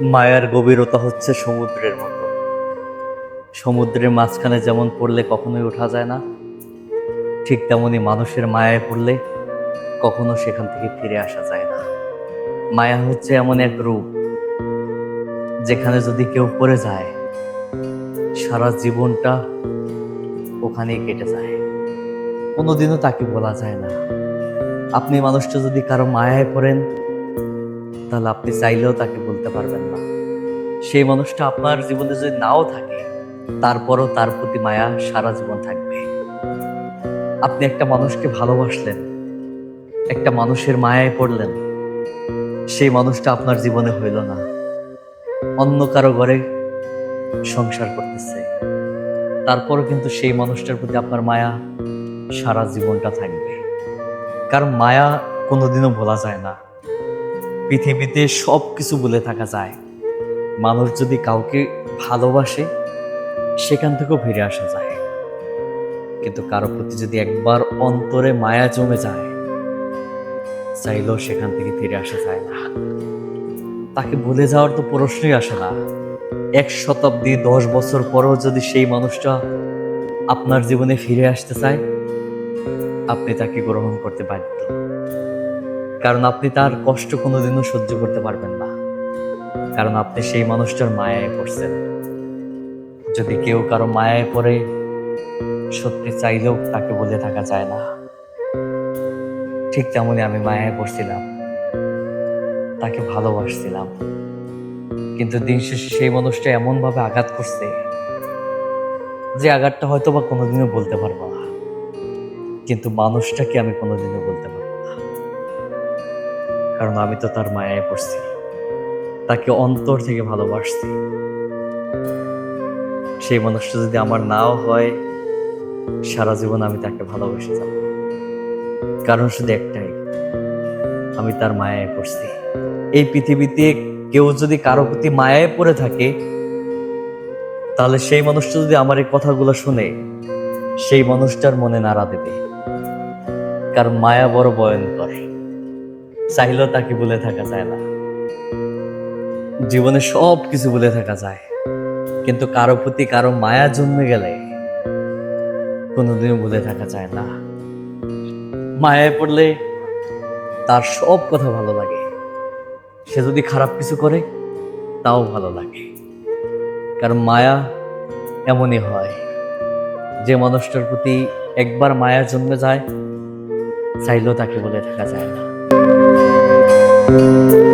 মায়ার গভীরতা হচ্ছে সমুদ্রের মতো। সমুদ্রের মাঝখানে যেমন পড়লে কখনোই ওঠা যায় না, ঠিক তেমনই মানুষের মায়ায় পড়লে কখনো সেখান থেকে ফিরে আসা যায় না। মায়া হচ্ছে এমন এক রূপ, যেখানে যদি কেউ পড়ে যায়, সারা জীবনটা ওখানেই কেটে যায়। কোনোদিনও তাকে বলা যায় না। আপনি মানুষটা যদি কারও মায়ায় পড়েন তাহলে আপনি চাইলেও তাকে বলতে পারবেন না। সেই মানুষটা আপনার জীবনে যদি নাও থাকে, তারপরও তার প্রতি মায়া সারা জীবন থাকবে। আপনি একটা মানুষকে ভালোবাসলেন, একটা মানুষের মায়ায় পড়লেন, সেই মানুষটা আপনার জীবনে হইল না। অন্য কারও ঘরে সংসার করতেছে। তারপরও কিন্তু সেই মানুষটার প্রতি আপনার মায়া সারা জীবনটা থাকবে। কারণ মায়া কোনোদিনও ভোলা যায় না। পৃথিবীতে সব কিছু বলে থাকা যায়। মানুষ যদি কাউকে ভালোবাসে, সেখান থেকেও ফিরে আসা যায়। কিন্তু কারও প্রতি যদি একবার অন্তরে মায়া জমে যায়, চাইলেও সেখান থেকে ফিরে আসা যায় না। তাকে ভুলে যাওয়ার তো প্রশ্নই আসে না। এক শতাব্দী, দশ বছর পরেও যদি সেই মানুষটা আপনার জীবনে ফিরে আসতে চায়, আপনি তাকে গ্রহণ করতে বাধ্য। কারণ আপনি তার কষ্ট কোনোদিনও সহ্য করতে পারবেন না। কারণ আপনি সেই মানুষটার মায়ায় পড়ছেন। যদি কেউ কারও মায়ায় পড়ে, সত্যি চাইলেও তাকে বলে থাকা যায় না। ঠিক তেমনই আমি মায়ায় পড়ছিলাম। তাকে ভালোবাসছিলাম। কিন্তু দিন শেষে সেই মানুষটা এমনভাবে আঘাত করছে যে আঘাতটা হয়তো বা কোনোদিনও বলতে পারব না। কিন্তু মানুষটাকে আমি কোনোদিনও বলতে পারব কারণ আমি তো তার মায়ায় পড়ছি। তাকে অন্তর থেকে ভালোবাসছি। সেই মানুষটা যদি আমার নাও হয়, সারা জীবন আমি তাকে ভালোবেসে যাব। কারণ শুধু একটাই, আমি তার মায়ায় পড়ছি। এই পৃথিবীতে কেউ যদি কারও প্রতি মায়ায় পড়ে থাকে, তাহলে সেই মানুষটা যদি আমার এই কথাগুলো শুনে, সেই মানুষটার মনে নাড়া দেবে। কারণ মায়া বড় ভয়ঙ্কর চাইলেও তাকে বলে থাকা যায় না। জীবনে সব কিছু বলে থাকা যায়। কিন্তু কারও প্রতি কারও মায়া জন্মে গেলে কোনোদিনও বলে থাকা যায় না। মায়ায় পড়লে তার সব কথা ভালো লাগে। সে যদি খারাপ কিছু করে, তাও ভালো লাগে। কারণ মায়া এমনই হয়। যে মানুষটার প্রতি একবার মায়া জন্মে যায়, চাইলেও তাকে বলে থাকা যায় না। thank you.